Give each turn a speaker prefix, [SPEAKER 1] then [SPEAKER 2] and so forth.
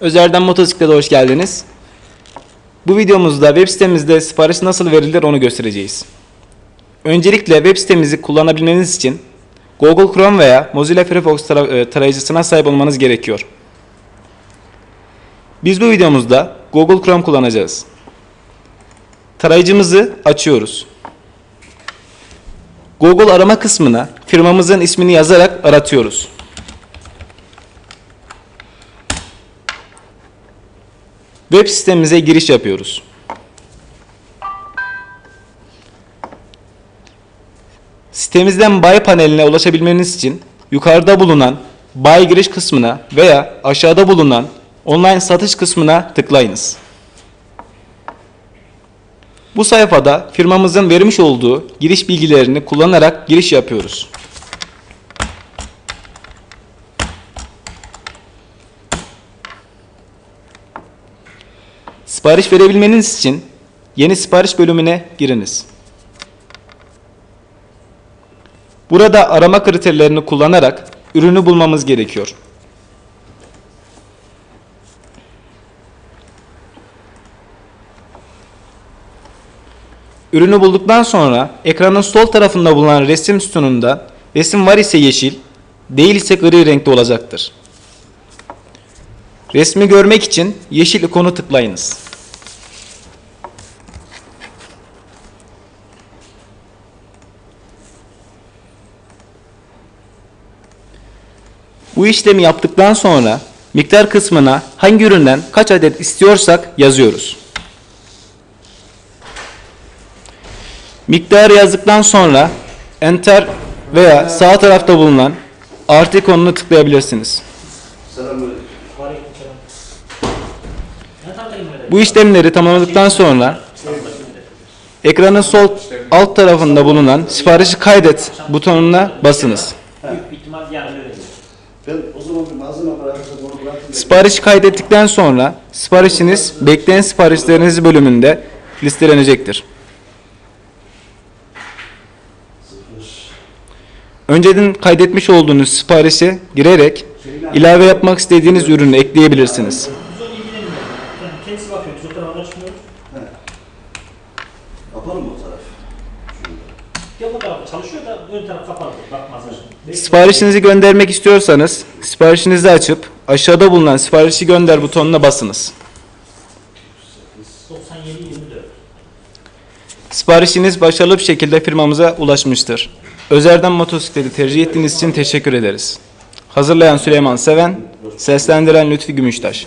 [SPEAKER 1] Özer'den Motosiklet'e hoş geldiniz. Bu videomuzda web sitemizde sipariş nasıl verilir onu göstereceğiz. Öncelikle web sitemizi kullanabilmeniz için Google Chrome veya Mozilla Firefox e, tarayıcısına sahip olmanız gerekiyor. Biz bu videomuzda Google Chrome kullanacağız. Tarayıcımızı açıyoruz. Google arama kısmına firmamızın ismini yazarak aratıyoruz. Web sitemize giriş yapıyoruz. Sitemizden Buy paneline ulaşabilmeniz için yukarıda bulunan Buy giriş kısmına veya aşağıda bulunan Online satış kısmına tıklayınız. Bu sayfada firmamızın vermiş olduğu giriş bilgilerini kullanarak giriş yapıyoruz. Sipariş verebilmeniz için yeni sipariş bölümüne giriniz. Burada arama kriterlerini kullanarak ürünü bulmamız gerekiyor. Ürünü bulduktan sonra ekranın sol tarafında bulunan resim sütununda resim var ise yeşil, değil ise gri renkte olacaktır. Resmi görmek için yeşil ikonu tıklayınız. Bu işlemi yaptıktan sonra miktar kısmına hangi üründen kaç adet istiyorsak yazıyoruz. Miktarı yazdıktan sonra Enter veya sağ tarafta bulunan artı ikonunu tıklayabilirsiniz.
[SPEAKER 2] Selamünaleyküm.
[SPEAKER 1] Bu işlemleri tamamladıktan sonra ekranın sol alt tarafında bulunan siparişi kaydet butonuna basınız. Siparişi kaydettikten sonra siparişiniz bekleyen siparişleriniz bölümünde listelenecektir. Önceden kaydetmiş olduğunuz siparişe girerek ilave yapmak istediğiniz ürünü ekleyebilirsiniz.
[SPEAKER 3] Biz o ilgilenmiyor. Yani kendisi bakıyor. Biz o tarafa açmıyoruz.
[SPEAKER 2] Yapalım mı o taraf? Şunu.
[SPEAKER 3] Ya bu taraf çalışıyor da ön taraf kapalı. Bakmaz.
[SPEAKER 1] Siparişinizi göndermek istiyorsanız siparişinizi açıp aşağıda bulunan siparişi gönder butonuna basınız.
[SPEAKER 3] 97 24.
[SPEAKER 1] Siparişiniz başarılı bir şekilde firmamıza ulaşmıştır. Özer'den motosikleti tercih ettiğiniz için teşekkür ederiz. Hazırlayan Süleyman Seven, seslendiren Lütfi Gümüştaş.